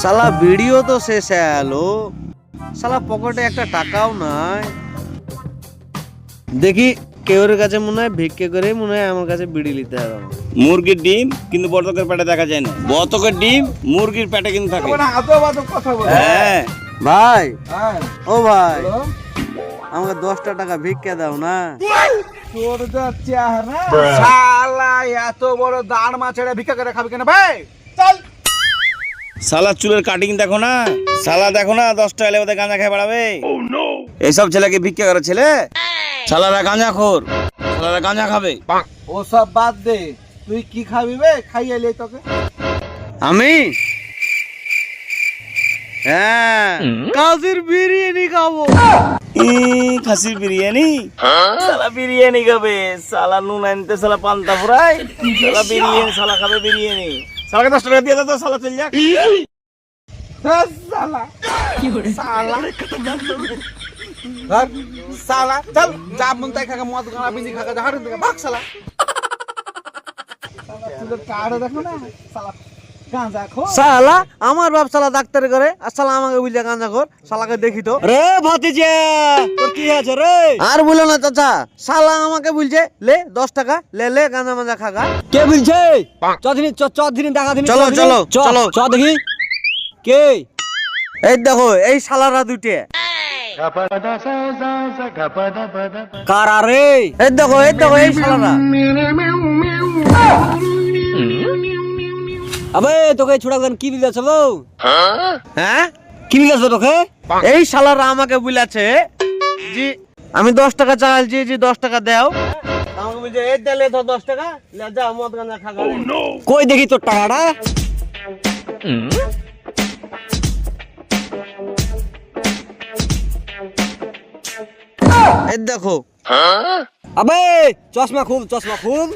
শালা ভিডিও তো শেষ গেলো। শালা পকেটে একটা টাকাও নাই। দেখি কেউর কাছে মনে হয় ভিক্ষে করে মনে হয় আমার কাছে বিড়ি নিতে হবে মুরগির ডিম কিন্তু বতকের পেটে দেখা যায় না। বতকের ডিম মুরগির পেটে কিন্তু থাকে। হ্যাঁ। ভাই হ্যাঁ, ও ভাই। আমাকে দশটা টাকা ভিক্ষা দাও না। তোর যা চেহারা। শালা এত বড় দাঁড় মাছেরা ভিক্ষা করে খাবি কেন ভাই? চল। সালা চুলের কাটিং দেখো না। সালা দেখো না দশটা এলে ওদের গাঁজা খেয়ে বেড়াবে। এইসব ছেলেকে ভিক্ষা করে ছেলে। সালারা গাঁজা খোর। সালারা গাঁজা খাবে। ও সব বাদ দে। তুই কি খাবি বে? খাইয়ে লে তোকে। আমি? হ্যাঁ। কাজের বিরিয়ানি খাব। খাসির বিরিয়ানি? সালা বিরিয়ানি খাবে সালা নুন আনতে সালা পান্তা ফ্রাই সালা বিরিয়ানি সালা খাবে বিরিয়ানি। সালাকে দশ টাকা দিয়ে দাও সালা চল যাক। ধ্যাস শালা। শালা। ধর, শালা। চল যা মন তাই খাকা মদ গানা বিনি খাকা যা হাড় দিকে ভাগ কার্ড দেখো না শালা আমার বাপ শালা ডাক্তারি করে আর শালা আমাকে বুঝলে গাঁজা কর শালাকে দেখি তো রে ভাতিজা তোর কি আছে রে আর বলো না চাচা শালা আমাকে বলছে লে দশ টাকা লে লে গাঁজা মাজা খাগা কে বলছে চদিনী চদিনী দেখা দিনি চলো, চলো, চলো। চ দেখি কে এই দেখো এই শালারা দুটে কারা রে এই দেখো এই দেখো এই শালারা আবে তোকে ছোড়া গান কি দিলাছ বউ হ্যাঁ? কি দিলাছ তোকে? এই শালারা আমাকে বুলাছে জি। আমি দশ টাকা চাইছি জি দশ টাকা দাও। আমাকে বলছে এই দিলে তো দশ টাকা লে যা মদ গাঁজা খাগা কই দেখি তোর টাকাটা? এই দেখো। আবে চশমা খুব চশমা খুব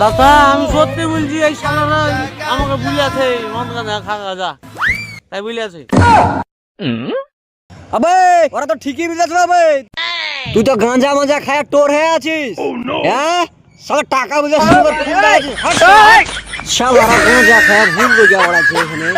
চাচা আমি সত্যি বলছি এই শালারা আমাকে বুলাছে মদ গাঁজা খাগা যা। তাই বুলাছে আবে ওরা তো ঠিকই বিজাছ আবে তুই তো গাঁজা মাজা খায় টোর হয়ে আছিস। হ্যাঁ? সালা টাকা বুঝে সালা গাঁজা খায় ভুল বুঝে ওরা আছে এখানে।